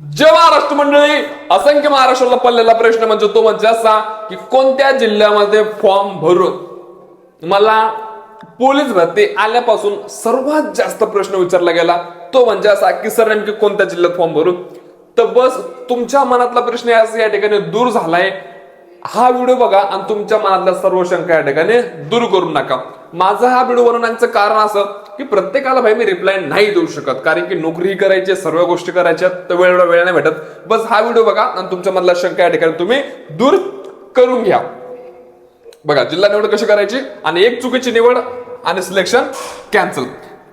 जय महाराष्ट्र मंडळी असंख्य महाराष्ट्राला पडलेला प्रश्न म्हणजे तो म्हणजे असा की कोणत्या जिल्ह्यामध्ये फॉर्म भरून मला पोलीस भरती आल्यापासून सर्वात जास्त प्रश्न विचारला गेला तो म्हणजे असा की सर नेमकी कोणत्या जिल्ह्यात फॉर्म भरू तर बस तुमच्या मनातला प्रश्न या या ठिकाणी दूर झालाय. हा व्हिडिओ बघा आणि तुमच्या मनातल्या सर्व शंका या ठिकाणी दूर करू नका. माझा हा व्हिडिओ बनवण्याचं कारण असं की प्रत्येकाला भाई मी रिप्लाय नाही देऊ शकत. कारण की नोकरी करायची सर्व गोष्टी करायच्या तर वेळ वेळ नाही भेटत. बस हा व्हिडिओ बघा आणि तुमच्या मधला शंका या ठिकाणी तुम्ही दूर करून घ्या. बघा जिल्हा निवड कशी करायची? आणि एक चुकीची निवड आणि सिलेक्शन कॅन्सल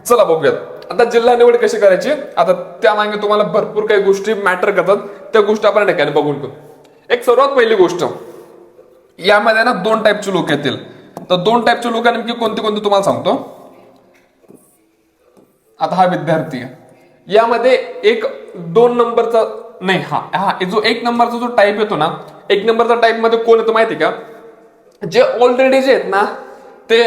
चला बघूयात. आता जिल्हा निवड कशी करायची? आता त्यामागे तुम्हाला भरपूर काही गोष्टी मॅटर करतात. त्या गोष्टी आपण ठिकाणी बघून घेऊ. एक सर्वात पहिली गोष्ट यामध्ये ना दोन टाईपचे लोक येतील. तर दोन टाईपचे लोक नेमकी कोणते कोणते तुम्हाला सांगतो. आता हा विद्यार्थी आहे. यामध्ये एक दोन नंबरचा नाही हा हा जो एक नंबरचा जो टाईप येतो ना एक नंबरचा टाईपमध्ये कोण येतो माहिती का? जे ऑलरेडी जे आहेत ना ते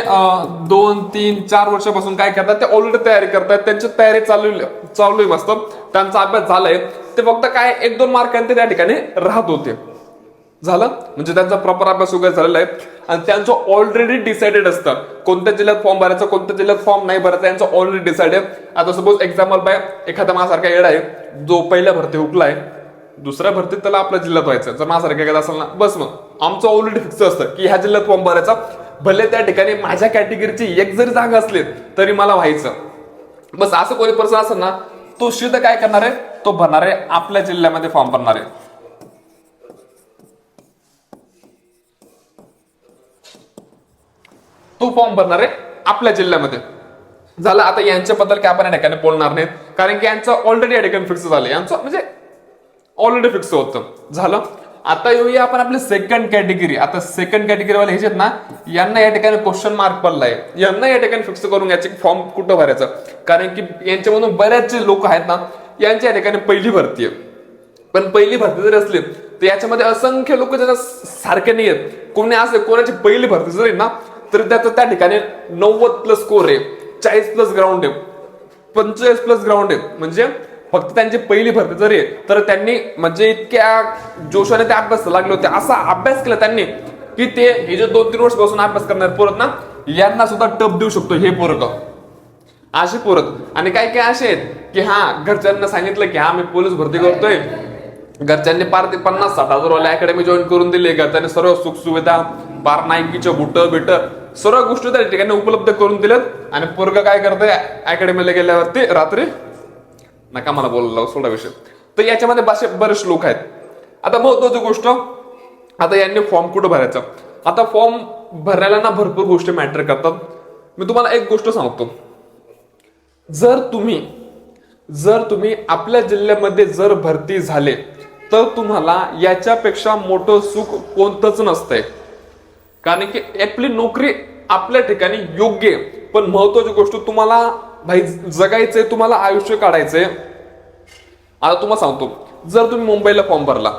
दोन तीन चार वर्षापासून काय करतात ते ऑलरेडी तयारी करतात त्यांची तयारी चालू चालू आहे मस्त त्यांचा अभ्यास झालाय ते फक्त काय एक दोन मार्कांनी ते त्या ठिकाणी राहत होते. झालं? म्हणजे त्यांचा प्रॉपर अभ्यास वगैरे झालेला आहे. आणि त्यांचं ऑलरेडी डिसाइडेड असतं. कोणत्या जिल्ह्यात फॉर्म भरायचा कोणत्या जिल्ह्यात फॉर्म नाही भरायचा यांचं ऑलरेडी डिसाइडेड आता सपोज एक्झाम्पल बाय एखादा माझ्यासारखा येड आहे जो पहिल्या भरती हुकलाय दुसऱ्या भरतीत त्याला आपल्या जिल्ह्यात व्हायचं. जर माझ्यासारखा एखादा असेल ना बस मग. आमचं ऑलरेडी फिक्स असतं की ह्या जिल्ह्यात फॉर्म भरायचा. भले त्या ठिकाणी माझ्या कॅटेगरीची एक जरी जागा असली तरी मला व्हायचं. बस असं कोणी पर्सन असेल ना तो सिद्ध काय करणार आहे? तो भरणार आहे आपल्या जिल्ह्यामध्ये फॉर्म भरणार आहे. तो फॉर्म भरणार आहे आपल्या जिल्ह्यामध्ये. झालं आता यांच्याबद्दल काय आपण या ठिकाणी बोलणार नाहीत. कारण की यांचं ऑलरेडी या ठिकाणी फिक्स झालं. यांचं म्हणजे ऑलरेडी फिक्स होतं. झालं? आता येऊया आपण आपली सेकंड कॅटेगरी आता सेकंड कॅटेगरी वाले हे आहेत ना यांना या ठिकाणी क्वेश्चन मार्क पडलाय. यांना या ठिकाणी फिक्स करून याचे फॉर्म कुठं भरायचं? कारण की यांच्यामधून बरेचसे लोक आहेत ना यांच्या या ठिकाणी पहिली भरती आहे. पण पहिली भरती जरी असली तर याच्यामध्ये असंख्य लोक ज्यांना सारखे नाही आहेत कोणी असे कोणाची पहिली भरती जरी ना तर त्याचं त्या ठिकाणी नव्वद प्लस स्कोर आहे चाळीस प्लस ग्राउंड आहे पंचेचाळीस प्लस ग्राउंड आहे. म्हणजे फक्त त्यांची पहिली भरती जरी आहे तर त्यांनी म्हणजे इतक्या जोशाने ते अभ्यास लागले होते. असा अभ्यास केला त्यांनी की ते हे जे दोन तीन वर्षापासून अभ्यास करणार पोरत ना यांना सुद्धा टप देऊ शकतो हे पोरक असे पोरत आणि काय काय असे आहेत की हा घरच्यांना सांगितलं की हा मी पोलीस भरती करतोय. घरच्यांनी पार ते पन्नास साठ हजार वाले अकॅडमी जॉईन करून दिली. घरच्यांनी सर्व सुख सुविधा पार नाईकीच्या बुट बिट सर्व गोष्टी त्या ठिकाणी उपलब्ध करून दिल्यात. आणि पोरग काय करतंय? अकॅडमीला गेल्यावरती रात्री नका मला बोलायला सोडा विषय. तर याच्यामध्ये बसे बरेच लोक आहेत. आता महत्वाची गोष्ट आता यांनी फॉर्म कुठं भरायचा? आता फॉर्म भरायला ना भरपूर गोष्टी मॅटर करतात. मी तुम्हाला एक गोष्ट सांगतो. जर तुम्ही जर तुम्ही आपल्या जिल्ह्यामध्ये जर भरती झाले तर तुम्हाला याच्यापेक्षा मोठं सुख कोणतंच नसतंय. कारण की आपली नोकरी आपल्या ठिकाणी योग्य आहे. पण महत्वाची गोष्ट तुम्हाला भाई जगायचंय तुम्हाला आयुष्य काढायचंय. आता तुम्हाला सांगतो. जर तुम्ही मुंबईला फॉर्म भरला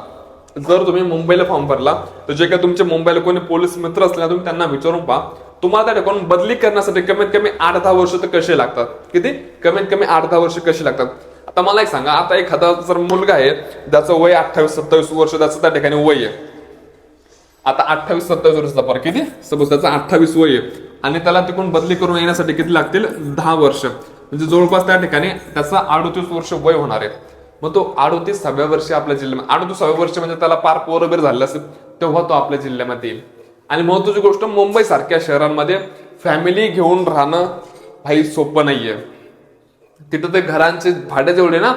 जर तुम्ही मुंबईला फॉर्म भरला तर जे काही तुमचे मुंबईला कोणी पोलीस मित्र असले तुम्ही त्यांना विचारून पहा. तुम्हाला त्या ठिकाणी बदली करण्यासाठी कमीत कमी आठ दहा वर्ष तर कसे लागतात? किती? कमीत कमी आठ दहा वर्ष कशी लागतात? आता मला एक सांगा आता एखादा जर मुलगा आहे ज्याचं वय अठ्ठावीस सत्तावीस वर्ष त्याचं त्या ठिकाणी वय आहे. आता अठ्ठावीस सत्तावीस वर्षाचा फरक किती सपोज त्याचा अठ्ठावीस वय आहे. आणि त्याला तिकडून बदली करून येण्यासाठी किती लागतील? दहा वर्ष. म्हणजे जवळपास त्या ठिकाणी त्याचा अडोतीस वर्ष वय होणार आहे. मग तो अडोतीस सहाव्या वर्षी आपल्या जिल्ह्यामध्ये अडोतीस सहाव्या वर्ष म्हणजे त्याला पार पोरबीर झालेला असेल तेव्हा तो आपल्या जिल्ह्यामध्ये येईल. आणि महत्वाची गोष्ट मुंबई सारख्या शहरांमध्ये फॅमिली घेऊन राहणं भाई सोपं नाहीये. तिथं ते घरांचे भाडे जेवढे ना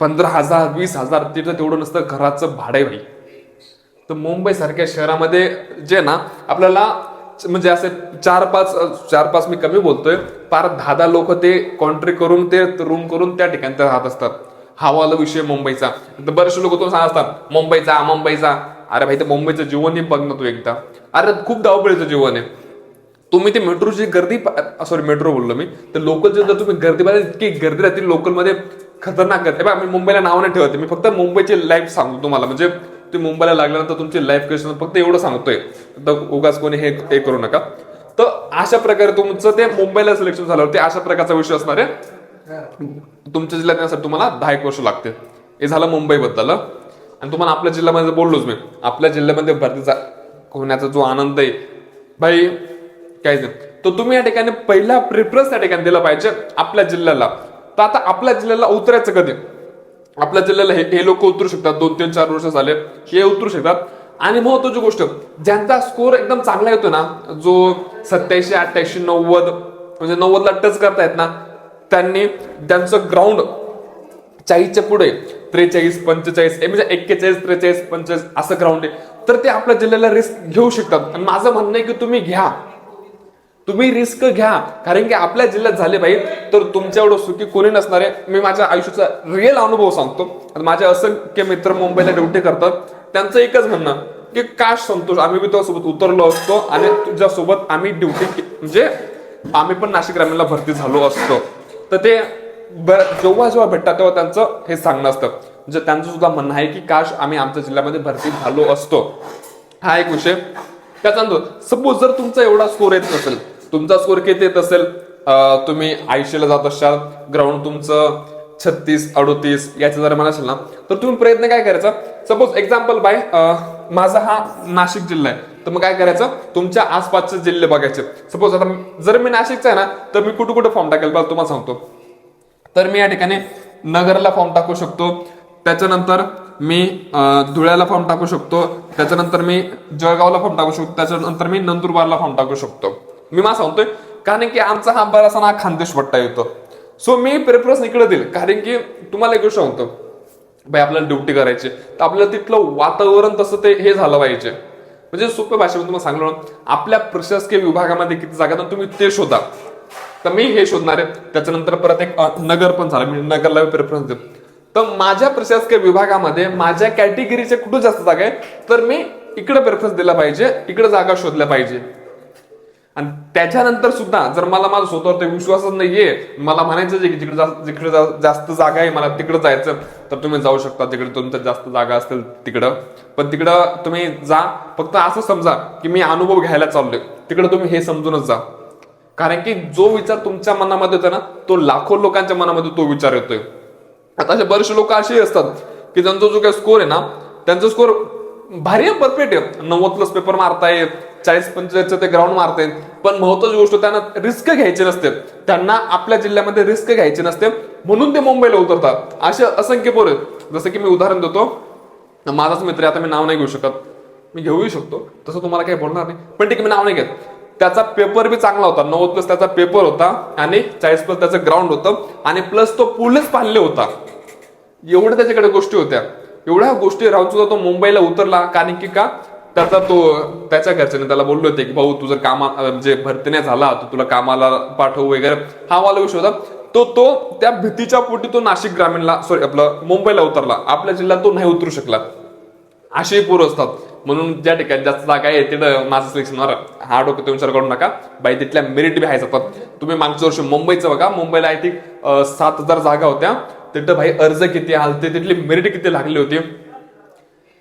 पंधरा हजार वीस हजार तिथं तेवढं नसतं. घराचं भाडे भाई. तर मुंबईसारख्या शहरामध्ये जे ना आपल्याला म्हणजे असे चार पाच चार पाच मी कमी बोलतोय. फार दहा दहा लोक ते कॉन्ट्री करून ते रूम करून त्या ठिकाणी ते राहत असतात. हा वाला विषय मुंबईचा. तर बरेचसे लोक तुम्हाला सांगत असतात मुंबईचा मुंबईचा अरे भाई ते मुंबईचं जीवनही बघ ना तू एकदा. अरे खूप धावपळीचं जीवन आहे. तुम्ही ते मेट्रोची गर्दी सॉरी मेट्रो बोललो मी. तर लोकलची जर तुम्ही गर्दी पाहिजे इतकी गर्दी राहते लोकलमध्ये खतरनाक करते बा मी मुंबईला नाव नाही ठेवते मी फक्त मुंबईची लाईफ सांगतो तुम्हाला. म्हणजे ते मुंबईला लागल्यानंतर तुमची लाईफ क्वेश्चन फक्त एवढं सांगतोय. तर उगाच कोणी हे हे करू नका. तर अशा प्रकारे तुमचं ते मुंबईला सिलेक्शन झालं ते अशा प्रकारचा विषय असणार आहे. तुमच्या जिल्ह्यात येण्यासाठी तुम्हाला दहा एक वर्ष लागते हे झालं मुंबईबद्दल. आणि तुम्हाला आपल्या जिल्ह्यामध्ये बोललोच मी. आपल्या जिल्ह्यामध्ये भरतीचा होण्याचा जो आनंद आहे. भाई काहीच नाही. तर तुम्ही या ठिकाणी पहिला प्रिफरन्स त्या ठिकाणी दिला पाहिजे आपल्या जिल्ह्याला. तर आता आपल्या जिल्ह्याला उतरायचं कधी? आपल्या जिल्ह्याला हे हे लोक उतरू शकतात. दोन तीन चार वर्ष झाले हे उतरू शकतात. आणि महत्वाची गोष्ट ज्यांचा स्कोर एकदम चांगला येतो ना जो सत्याऐंशी अठ्ठ्याऐंशी नव्वद म्हणजे नव्वदला टच करतायत ना त्यांनी त्यांचं ग्राउंड चाळीसच्या पुढे त्रेचाळीस पंचेचाळीस म्हणजे एक्केचाळीस त्रेचाळीस पंचेचाळीस असं ग्राउंड आहे. तर ते आपल्या जिल्ह्याला रिस्क घेऊ शकतात. आणि माझं म्हणणं आहे की तुम्ही घ्या. तुम्ही रिस्क घ्या. कारण की आपल्या जिल्ह्यात झाले पाहिजे तर तुमच्या एवढं सुखी कोणी नसणार आहे. मी माझ्या आयुष्याचा रिअल अनुभव सांगतो. माझे असंख्य मित्र मुंबईला ड्युटी करतात. त्यांचं एकच म्हणणं की काश संतोष आम्ही बी तुझ्यासोबत उतरलो असतो आणि तुझ्यासोबत आम्ही ड्युटी म्हणजे आम्ही पण नाशिक ग्रामीणला भरती झालो असतो. तर ते जेव्हा जेव्हा भेटतात तेव्हा त्यांचं हे सांगणं असतं. म्हणजे त्यांचं सुद्धा म्हणणं आहे की काश आम्ही आमच्या जिल्ह्यामध्ये भरती झालो असतो. हा एक विषय. त्याच्यानंतर सपोज जर तुमचा एवढा स्कोर येत नसेल तुमचा स्कोर किती येत असेल? तुम्ही ऐंशीला जात असाल ग्राउंड तुमचं छत्तीस अडोतीस याचं जर असेल ना तर तुम्ही प्रयत्न काय करायचा? सपोज एक्झाम्पल बाय माझा हा नाशिक जिल्हा आहे. तर मग काय करायचं? तुमच्या आसपासचे जिल्हे बघायचे. सपोज आता जर मी नाशिकचा आहे ना तर मी कुठं कुठं फॉर्म टाकेल? बघा तुम्हाला सांगतो. तर मी या ठिकाणी नगरला फॉर्म टाकू शकतो. त्याच्यानंतर मी धुळ्याला फॉर्म टाकू शकतो. त्याच्यानंतर मी जळगावला फॉर्म टाकू शकतो. त्याच्यानंतर मी नंदुरबारला फॉर्म टाकू शकतो. मी मला सांगतोय कारण की आमचा हा बरासा ना खानदेश पट्टा येतो. सो मी प्रेफरन्स इकडे देईल कारण की तुम्हाला एक गोष्ट सांगतो. बाई आपल्याला ड्युटी करायची तर आपल्याला तिथलं वातावरण तसं ते हे झालं पाहिजे. म्हणजे सोप्या भाषेमध्ये तुम्हाला सांगलो आपल्या प्रशासकीय विभागामध्ये किती जागा तुम्ही ते शोधा. तर मी हे शोधणार आहे त्याच्यानंतर परत एक नगर पण झालं मी नगरला प्रेफरन्स देतो तर माझ्या प्रशासकीय विभागामध्ये माझ्या कॅटेगरीचे कुठं जास्त जागा आहे तर मी इकडे प्रेफरन्स दिला पाहिजे इकडे जागा शोधल्या पाहिजे. आणि त्याच्यानंतर सुद्धा जर मला माझा स्वतःवर ते विश्वासच नाहीये मला म्हणायचं जे की जिकडे जास्त जिकडे जास्त जागा आहे मला तिकडे जायचं तर तुम्ही जाऊ शकता. जिकडे तुमच्या जास्त जागा असतील तिकडं. पण तिकडं तुम्ही जा. फक्त असं समजा की मी अनुभव घ्यायला चाललोय. तिकडे तुम्ही हे समजूनच जा. कारण की जो विचार तुमच्या मनामध्ये होता ना तो लाखो लोकांच्या मनामध्ये तो विचार येतोय. आता असे बरेचसे लोक असे असतात की त्यांचा जो काही स्कोर आहे ना त्यांचा स्कोर भारी परफेक्ट आहे. नव्वद प्लस पेपर मारतायत चाळीस पंचेचाळीसचं ते ग्राउंड मारतायत पण महत्वाची गोष्ट त्यांना रिस्क घ्यायची नसते. त्यांना आपल्या जिल्ह्यामध्ये रिस्क घ्यायची नसते. म्हणून ते मुंबईला उतरतात. असे असंख्य पोर आहेत. जसं की मी उदाहरण देतो. माझाच मित्र आहे, आता मी नाव नाही घेऊ शकत. मी घेऊही शकतो. तसं तुम्हाला काही बोलणार नाही. पण ठीक आहे मी नाव नाही घेत. त्याचा पेपर बी चांगला होता. नव्वद प्लस त्याचा पेपर होता आणि चाळीस प्लस त्याचं ग्राउंड होतं. आणि प्लस तो पोलीस पाहिले होता. एवढ्या त्याच्याकडे गोष्टी होत्या. एवढ्या गोष्टी राहून सुद्धा तो मुंबईला उतरला. कारण की का? त्याचा तो त्याच्या घरच्याने त्याला बोलले होते की भाऊ तुझं कामा म्हणजे भरती नाही झाला तर तुला कामाला पाठवू वगैरे. हा वाला विषय होता. तो तो त्या भीतीच्या पोटी तो नाशिक ग्रामीणला सॉरी आपलं मुंबईला उतरला. आपल्या जिल्ह्यात तो नाही उतरू शकला. असे पोरं असतात. म्हणून ज्या ठिकाणी जास्त जागा आहे तिथं माझं सिलेक्शन हा डोक्यात विचार करू नका. बाई तिथल्या मेरिट बी आहे जातात तुम्ही मागच्या वर्षी मुंबईचं बघा. मुंबईला आय थिंक सात हजार जागा होत्या. तिथं भाई अर्ज किती आलते तिथली मेरिट किती लागली होती.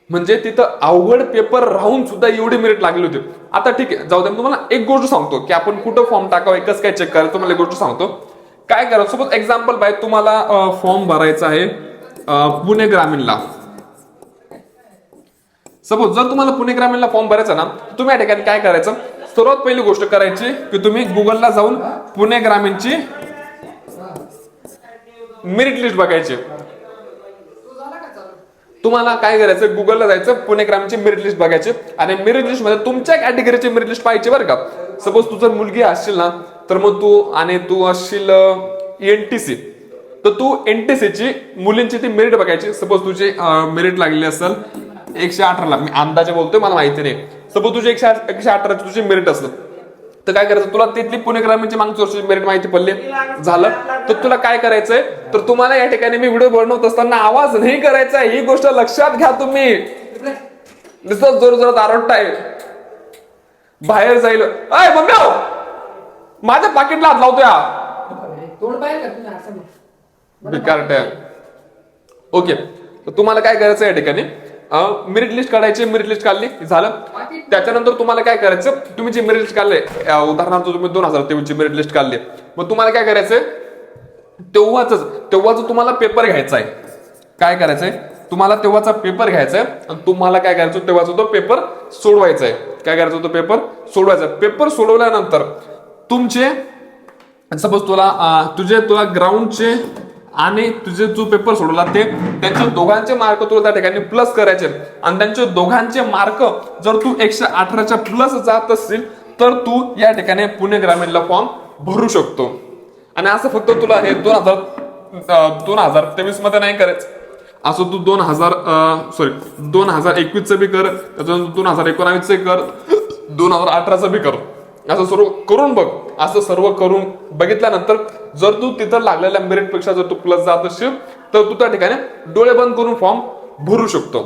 म्हणजे तिथं अवघड पेपर राहून सुद्धा एवढी मेरिट लागले होती. आता ठीक आहे जाऊ दे तुम्हाला एक गोष्ट सांगतो की आपण कुठं फॉर्म टाकावं एकच काय चेक करायचं तुम्हाला एक गोष्ट सांगतो. काय करा सपोज एक्झाम्पल बाय तुम्हाला फॉर्म भरायचा आहे पुणे ग्रामीणला. सपोज जर तुम्हाला पुणे ग्रामीणला फॉर्म भरायचा ना तुम्ही या ठिकाणी काय करायचं सर्वात पहिली गोष्ट करायची की तुम्ही गुगलला जाऊन पुणे ग्रामीणची मेरिट लिस्ट बघायची. तुम्हाला काय करायचं गुगलला जायचं पुणे ग्रामीणची मेरिट लिस्ट बघायची आणि मेरिट लिस्टमध्ये तुमच्या कॅटेगरीची मेरिट लिस्ट पाहिजे बरं का. सपोज तुझं मुलगी असशील ना तर मग तू आणि तू असशील एनटीसी तर तू एनटीसी ची मुलींची ती मेरिट बघायची. सपोज तुझी मेरिट लागलेली असेल एकशे अठराला मी अंदाजे बोलतोय मला माहिती नाही. सपोज तुझी एकशे एकशे अठराची तुझी मेरिट असेल. तर काय करायचं? तुला तिथली पुणे ग्रामीणची मागच्या वर्षी मेरिट माहिती पडली. झालं. तर तुला काय करायचंय? तर तुम्हाला या ठिकाणी मी व्हिडिओ बनवत असताना आवाज नाही करायचा. ही गोष्ट लक्षात घ्या तुम्ही. नुसतं जोर जोरात आरडताय बाहेर जाईल. अय मम्मी! माझ्या पाकिटला हात लावतोय बिकारट्या ओके. तर तुम्हाला काय करायचं या ठिकाणी? मेरिट लिस्ट काढायची मेरिट लिस्ट काढली झालं. त्याच्यानंतर तुम्हाला काय करायचं तुम्ही जी मेरिट लिस्ट काढले उदाहरणार्थ तुम्ही दोन हजार तेवीसची मेरिट लिस्ट काढली. मग तुम्हाला काय करायचंय तेव्हाच तेव्हाच तुम्हाला पेपर घ्यायचा आहे काय करायचंय तुम्हाला तेव्हाचा पेपर घ्यायचा आहे आणि तुम्हाला काय करायचं तेव्हाचा तो पेपर सोडवायचा आहे काय करायचं तो पेपर सोडवायचा. पेपर सोडवल्यानंतर तुमचे सपोज तुला तुझे तुला ग्राउंडचे आणि तुझे जो पेपर सोडवला ते त्यांचे दोघांचे मार्क तुला त्या ठिकाणी प्लस करायचे आणि त्यांचे दोघांचे मार्क जर तू एकशे अठराच्या प्लस जात असतील तर तू या ठिकाणी पुणे ग्रामीणला फॉर्म भरू शकतो. आणि असं फक्त तुला हे दोन हजार दोन हजार तेवीसमध्ये नाही करायचं. असं तू दोन हजार सॉरी दोन हजार एकवीसचं बी कर त्याच्यानंतर दोन हजार एकोणावीसचं कर दोन हजार अठराचं बी कर. असं सर्व करून बघ. असं सर्व करून बघितल्यानंतर जर तू तिथं लागलेल्या मेरिटपेक्षा जर तू प्लस जात असशील तर तू त्या ठिकाणी डोळे बंद करून फॉर्म भरू शकतो.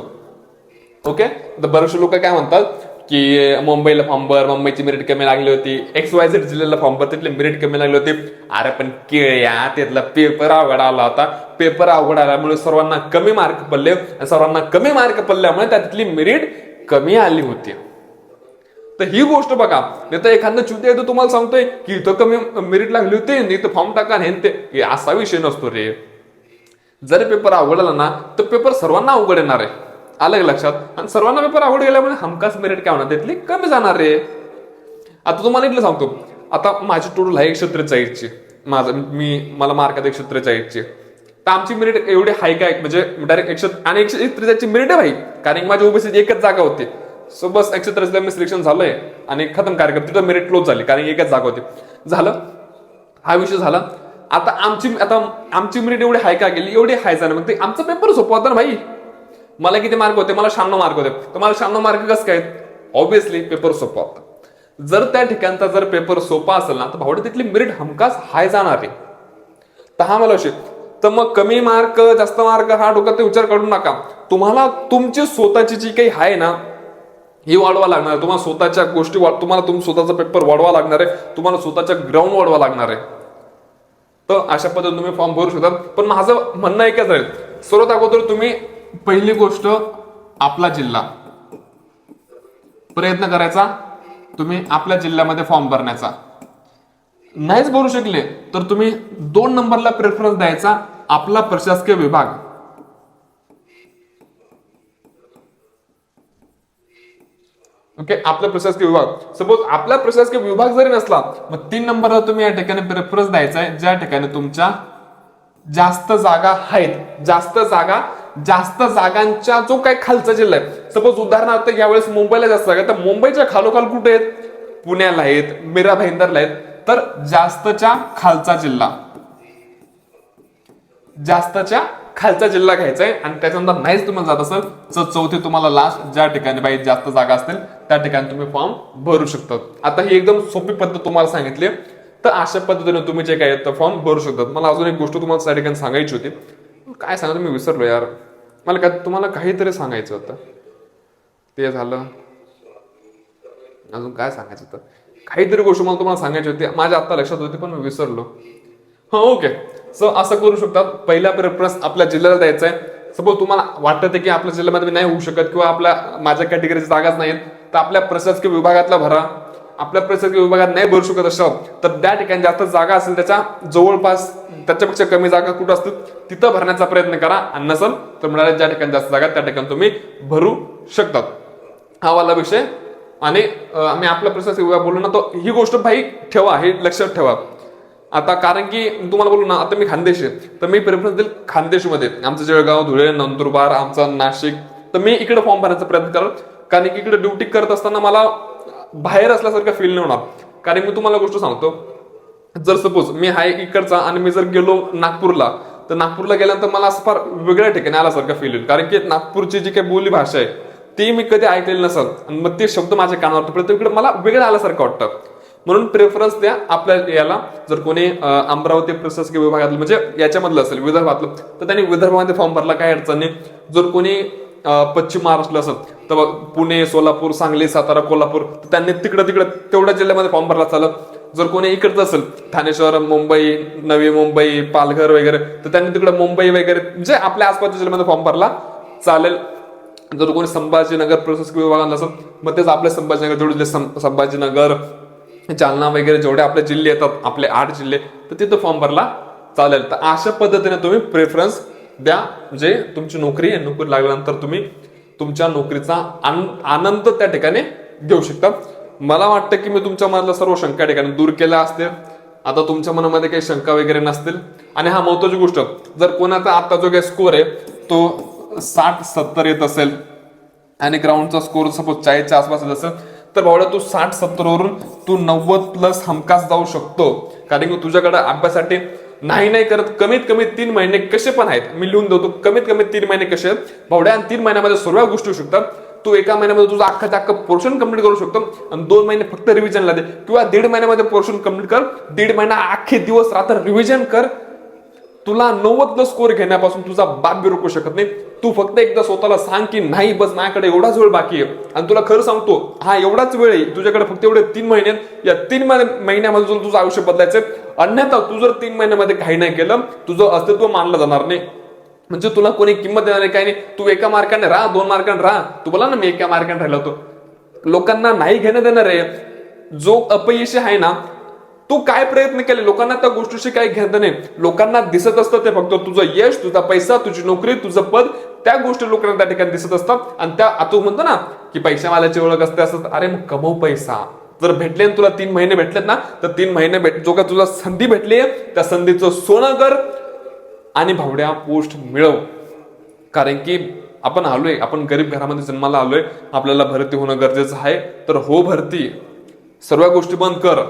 ओके तर बरेचसे लोक काय म्हणतात की मुंबईला फॉर्म भर मुंबईची मेरिट कमी लागली होती. एक्स वाय झेड जिल्ह्याला फॉर्म भर तिथली मेरिट कमी लागली होती. अरे पण केळ्या तिथला पेपर अवघड आला होता. पेपर अवघड आल्यामुळे सर्वांना कमी मार्क पडले. सर्वांना कमी मार्क पडल्यामुळे त्या तिथली मेरिट कमी आली होती. तर ही गोष्ट बघा. नाही तर एखादं चुते येतो तुम्हाला सांगतोय की इथं कमी मेरिट लागली होती नाही इथं फॉर्म टाका हे ते. असा विषय नसतो रे. जर पेपर आवडला आला ना तर पेपर सर्वांना अवघड येणार आहे. आलं लक्षात? आणि सर्वांना पेपर आवड गेल्यामुळे हमखास मेरिट काय होणार? त्यातली कमी जाणार रे. आता तुम्हाला इथलं सांगतो. आता माझी टोटल आहे एकशे त्रेचाळीसची. माझं मी मला मार्कात एकशे त्रेचाळीसची. तर आमची मेरिट एवढी हाय काय? म्हणजे डायरेक्ट एकशे आणि एकशे त्रेचाळीसची मेरिट आहे भाई. कारण माझी माझ्या ओबीसी एकच जागा होती. सो बस एक्सेट्रा मी सिलेक्शन झालंय आणि खतम कार्यक्रम. तिथं मेरिट क्लोज झाली कारण एकच जागा होती. झालं. हा विषय झाला. आता आमची आता आमची मेरिट एवढी हाय का गेली? एवढी हाय झाली. मग ते आमचा पेपर सोपा होता ना भाई? मला किती मार्क होते? मला शहाण्णव मार्क होते. तर मला शहाण्णव मार्क कसं काय? ऑब्विसली पेपर सोपा होता. जर त्या ठिकाणचा जर पेपर सोपा असेल ना तर भावडे तिथली मेरिट हमखास हाय जाणार आहे. तर हा मला विषय. तर मग कमी मार्क जास्त मार्क हा डोक्यात विचार करू नका. तुम्हाला तुमची स्वतःची जी काही आहे ना ही वाढवा लागणार. आहे तुम्हाला स्वतःच्या गोष्टी वाढ तुम्हाला तुम स्वतःचा पेपर वाढवा लागणार आहे. तुम्हाला स्वतःच्या ग्राउंड वाढवा लागणार आहे. तर अशा पद्धतीने तुम्ही फॉर्म भरू शकता. पण माझं म्हणणं एकच आहे सर्वात अगोदर तुम्ही पहिली गोष्ट आपला जिल्हा. प्रयत्न करायचा. तुम्ही आपल्या जिल्ह्यामध्ये फॉर्म भरण्याचा. नाहीच भरू शकले तर तुम्ही दोन नंबरला प्रेफरन्स द्यायचा. आपला प्रशासकीय विभाग. ओके आपला प्रशासकीय विभाग. सपोज आपला प्रशासकीय विभाग जरी नसला मग तीन नंबरला तुम्ही या ठिकाणी प्रेफरन्स द्यायचा आहे ज्या ठिकाणी तुमच्या जास्त जागा आहेत. जास्त जागा जास्त जागांच्या जो काही खालचा जिल्हा आहे. सपोज उदाहरणार्थ यावेळेस मुंबईला जास्त जागा तर मुंबईच्या खालोखाल कुठे आहेत? पुण्याला आहेत मीरा भाईंदरला आहेत. तर जास्तच्या खालचा जिल्हा. जास्तच्या खालचा जिल्हा घ्यायचा आहे आणि त्याच्यानंतर नाहीच तुम्हाला जात असेल तर चौथे तुम्हाला लास्ट ज्या ठिकाणी बाई जास्त जागा असतील त्या ठिकाणी तुम्ही फॉर्म भरू शकतात. आता ही एकदम सोपी पद्धत तुम्हाला सांगितली तर अशा पद्धतीने तुम्ही जे काय फॉर्म भरू शकतात. मला अजून एक गोष्ट तुम्हाला त्या ठिकाणी सांगायची होती. काय सांगा मी विसरलो यार. मला काय तुम्हाला काहीतरी सांगायचं होतं. ते झालं. अजून काय सांगायचं होतं? काहीतरी गोष्ट मला तुम्हाला सांगायची होती. माझ्या आत्ता लक्षात होती पण मी विसरलो. हा ओके सो असं करू शकतात. पहिला प्रेफरन्स आपल्या जिल्ह्याला द्यायचा आहे सपोज तुम्हाला वाटतं की आपल्या जिल्ह्यामध्ये नाही होऊ शकत किंवा आपल्या माझ्या कॅटेगरीची जागाच नाहीत तर आपल्या प्रशासकीय विभागातला भरा. आपल्या प्रशासकीय विभागात नाही भरू शकत असाल तर त्या ठिकाणी जास्त जागा असेल त्याच्या जवळपास त्याच्यापेक्षा कमी जागा कुठं असतील तिथं भरण्याचा प्रयत्न करा. आणि नसेल तर मिळाल्या ज्या ठिकाणी जास्त जागा त्या ठिकाणी तुम्ही भरू शकतात. हा वाला विषय. आणि आम्ही आपला प्रशासकीय विभाग बोललो ना तो ही गोष्ट भाई ठेवा हे लक्षात ठेवा. आता कारण की तुम्हाला बोलू ना आता मी खानदेश आहे. तर मी प्रेफरन्स देईल खानदेशमध्ये. आमचं जळगाव धुळे नंदुरबार आमचा नाशिक. तर मी इकडे फॉर्म भरण्याचा प्रयत्न करत कारण की इकडे ड्युटी करत असताना मला बाहेर असल्यासारखं फील नाही होणार. कारण मी तुम्हाला गोष्ट सांगतो. जर सपोज मी हाय इकडचा आणि मी जर गेलो नागपूरला तर नागपूरला गेल्यानंतर मला असं फार वेगळ्या ठिकाणी आल्यासारखं फील होईल कारण की नागपूरची जी काही बोली भाषा आहे ती मी कधी ऐकलेली नसेल. आणि मग ते शब्द माझ्या कानावर प्रत्येक इकडे मला वेगळं आल्यासारखं वाटतं. म्हणून प्रेफरन्स द्या आपल्या याला जर कोणी अमरावती प्रशासकीय विभागातलं म्हणजे याच्यामधलं असेल विदर्भातलं तर त्यांनी विदर्भामध्ये फॉर्म भरला काय अडचण नाही. जर कोणी पश्चिम महाराष्ट्र असेल तर पुणे सोलापूर सांगली सातारा कोल्हापूर तर त्यांनी तिकडं तिकडं तेवढ्या जिल्ह्यामध्ये फॉर्म भरला चालत. जर कोणी इकडचं असेल ठाणे शहर मुंबई नवी मुंबई पालघर वगैरे तर त्यांनी तिकडं मुंबई वगैरे म्हणजे आपल्या आसपासच्या जिल्ह्यामध्ये फॉर्म भरला चालेल. जर कोणी संभाजीनगर प्रशासकीय विभागाला असेल मग तेच आपल्या संभाजीनगर जेवढे सं- संभाजीनगर जालना वगैरे जेवढे आपले जिल्हे येतात आपले आठ जिल्हे तर तिथं फॉर्म भरला चालेल. तर अशा पद्धतीने तुम्ही प्रेफरन्स द्या. म्हणजे तुमची नोकरी आहे नोकरी लागल्यानंतर तुम्ही तुमच्या नोकरीचा आन- आनंद त्या ठिकाणी घेऊ शकता. मला वाटतं की मी तुमच्या मनातल्या सर्व शंका ठिकाणी दूर केल्या असतील. आता तुमच्या मनामध्ये काही शंका वगैरे नसतील. आणि हा महत्वाची गोष्ट जर कोणाचा आता जो काही स्कोर आहे तो साठ सत्तर येत असेल आणि ग्राउंडचा स्कोर सपोज चाळीसच्या आसपास येत असेल तर भावड्या तू साठ सत्तर वरून तू नव्वद प्लस हमखास जाऊ शकतो. कारण की तुझ्याकडे अभ्यासासाठी नाही नाही करत कमीत कमी तीन महिने कसे पण आहेत. मी लिहून देतो कमीत कमी तीन महिने कसे आहेत. भावड्या आणि तीन महिन्यामध्ये सर्व गोष्टी होऊ शकतात. तू एका महिन्यामध्ये तुझं अख्खा अख्खं पोर्शन कंप्लीट करू शकतो. आणि दोन महिने फक्त रिव्हिजनला दे. किंवा दीड महिन्यामध्ये पोर्शन कंप्लीट कर. दीड महिना अख्खे दिवस रात्र रिव्हिजन कर. तुला नव्वद स्कोर घेण्यापासून तुझा बाप बी रोखू शकत नाही. तू फक्त एकदा स्वतःला सांग की नाही बस माझ्याकडे एवढाच वेळ बाकी आहे. आणि तुला खरं सांगतो हा एवढाच वेळ आहे तुझ्याकडे फक्त एवढे तीन महिने या तीन महिन्यामध्ये तुला तुझं आयुष्य बदलायचं अन्यथा तू जर तीन महिन्यामध्ये काही नाही केलं तुझं अस्तित्व मानलं जाणार नाही. म्हणजे तुला कोणी किंमत देणार नाही काही नाही. तू एका मार्काने राहा दोन मार्काने राहा. तू बोला ना मी एका मार्काने राहिलो होतो. लोकांना नाही घेणं देणार आहे. जो अपयशी आहे ना तू काय प्रयत्न केले? लोकांना त्या गोष्टीशी काही घेणं नाही. लोकांना दिसत असतं ते फक्त तुझं यश तुझा पैसा तुझी नोकरी तुझं पद त्या गोष्टी लोकांना त्या ठिकाणी दिसत असतात. आणि त्या आता म्हणतो ना की पैसा मालाची ओळख असते असं अरे मग कमव पैसा. जर भेटले तुला तीन महिने भेटलेत ना तर तीन महिने भेट जो काय तुला संधी भेटली त्या संधीचं सोनं कर आणि भावड्या पोस्ट मिळव. कारण की आपण आलोय आपण गरीब घरामध्ये जन्माला आलोय आपल्याला भरती होणं गरजेचं आहे. तर हो भरती. सर्व गोष्टी बंद कर.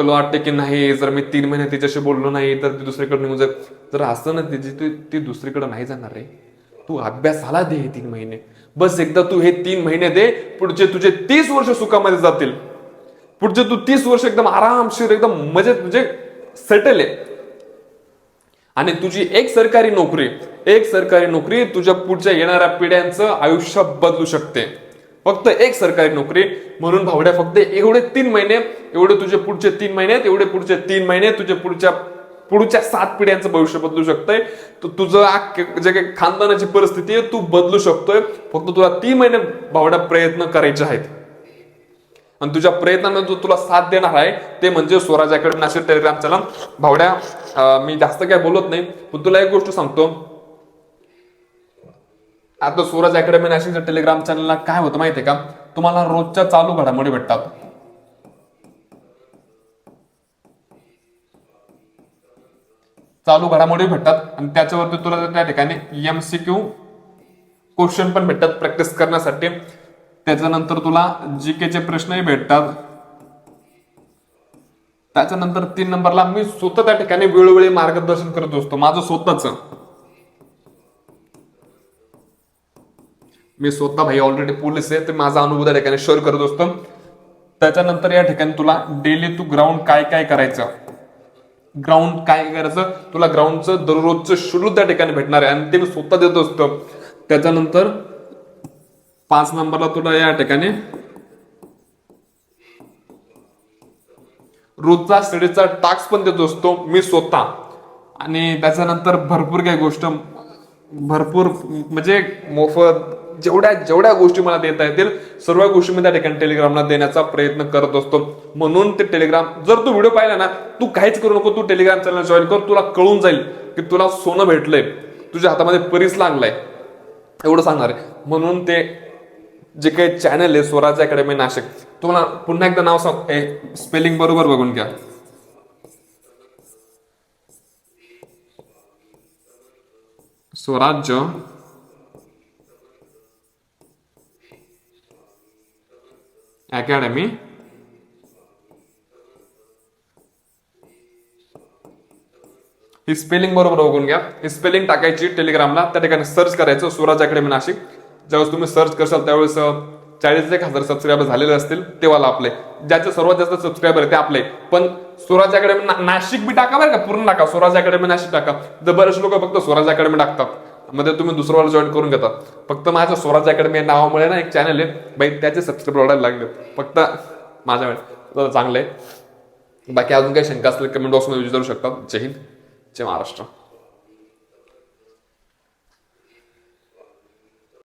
तुला वाटते की नाही जर मी तीन महिने तिच्याशी बोललो नाही तर ती दुसरीकडे म्हणजे निघून जाईल जर असं ना तिची ती ती दुसरीकडे नाही जाणार रे. तू अभ्यासाला दे हे तीन महिने. बस एकदा तू हे तीन महिने दे पुढचे तुझे तीस वर्ष सुखामध्ये जातील. पुढचे तू तीस वर्ष एकदम आरामशीर एकदम मजेत म्हणजे सेटल आहे. आणि तुझी एक सरकारी नोकरी एक सरकारी नोकरी तुझ्या पुढच्या येणाऱ्या पिढ्यांचं आयुष्य बदलू शकते. फक्त एक सरकारी नोकरी म्हणून भावड्या फक्त एवढे तीन महिने एवढे तुझे पुढचे तीन महिने एवढे पुढचे तीन महिने तुझे पुढच्या पुढच्या सात पिढ्यांचं भविष्य बदलू शकतंय. तर तुझं जे काही खानदानाची परिस्थिती आहे तू बदलू शकतोय. फक्त तुला तीन महिने भावड्या प्रयत्न करायचे आहेत. आणि तुझ्या प्रयत्नानं जो तुला साथ देणार आहे ते म्हणजे Swaraj academy Nashik Telegram channel. भावड्या मी जास्त काय बोलत नाही पण तुला एक गोष्ट सांगतो. आता स्वराज अकॅडमी नाशिकच्या टेलिग्राम चॅनलला काय होतं माहितीये का? तुम्हाला रोजच्या चालू घडामोडी भेटतात. चालू घडामोडी भेटतात आणि त्याच्यावरती तुला त्या ठिकाणी एमसीक्यू क्वेश्चन पण भेटतात प्रॅक्टिस करण्यासाठी. त्याच्यानंतर तुला जीके चे प्रश्नही भेटतात. त्याच्यानंतर तीन नंबरला मी स्वतः त्या ठिकाणी वेळोवेळी मार्गदर्शन करत असतो. माझं स्वतःच. मी स्वतः भाई ऑलरेडी पोलीस आहे ते माझा अनुभव त्या ठिकाणी शेअर करत असतो. त्याच्यानंतर या ठिकाणी तुला डेली तू ग्राउंड काय काय करायचं? ग्राउंड काय करायचं? तुला ग्राउंडचं दररोजचं शेड्यूल त्या ठिकाणी भेटणार आहे आणि ते मी स्वतः देत असतो. त्याच्यानंतर पाच नंबरला तुला या ठिकाणी रोजचा स्टडीचा टास्क पण देत असतो मी स्वतः. आणि त्याच्यानंतर भरपूर काही गोष्ट भरपूर म्हणजे मोफत जेवढ्या जेवढ्या गोष्टी मला देता येतील सर्व गोष्टी मी त्या ठिकाणी टेलिग्रामला देण्याचा प्रयत्न करत असतो. म्हणून ते टेलिग्राम जर तू व्हिडिओ पाहिला ना तू काहीच करू नको तू टेलिग्राम चॅनल जॉईन कर तुला कळून जाईल की तुला सोनं भेटलंय. तुझ्या हातामध्ये परीस लागलाय. एवढं सांगणार आहे. म्हणून ते जे काही चॅनल आहे स्वराज अकॅडमी नाशिक तुम्हाला पुन्हा एकदा नाव सांग. स्पेलिंग बरोबर बघून घ्या. स्वराज्य अकॅडमी ही स्पेलिंग बरोबर बघून घ्या. ही स्पेलिंग टाकायची टेलिग्रामला त्या ठिकाणी सर्च करायचं. स्वराज अकॅडमी नाशिक. ज्यावेळेस तुम्ही सर्च करशाल त्यावेळेस चाळीस एक हजार सबस्क्रायबर झालेले असतील तेव्हा आपले. ज्याचे सर्वात जास्त सबस्क्रायबर आहे ते आपले. पण स्वराज अकॅडमी नाशिक बी टाका बरं का. पूर्ण टाका. स्वराज अकॅडमी नाशिक टाका. जर बरेच लोक फक्त स्वराज अकॅडमी टाकतात. मध्ये तुम्ही दुसरं वाला जॉईन करून घेता. फक्त माझ्या स्वराज अकॅडमी या नावामुळे ना एक चॅनल आहे. बाई त्याचे सबस्क्राईब वाढायला लागले. फक्त माझ्या वेळ चांगलं आहे. बाकी अजून काही शंका असतील कमेंट बॉक्समध्ये विचारू शकता. जय हिंद. जय महाराष्ट्र.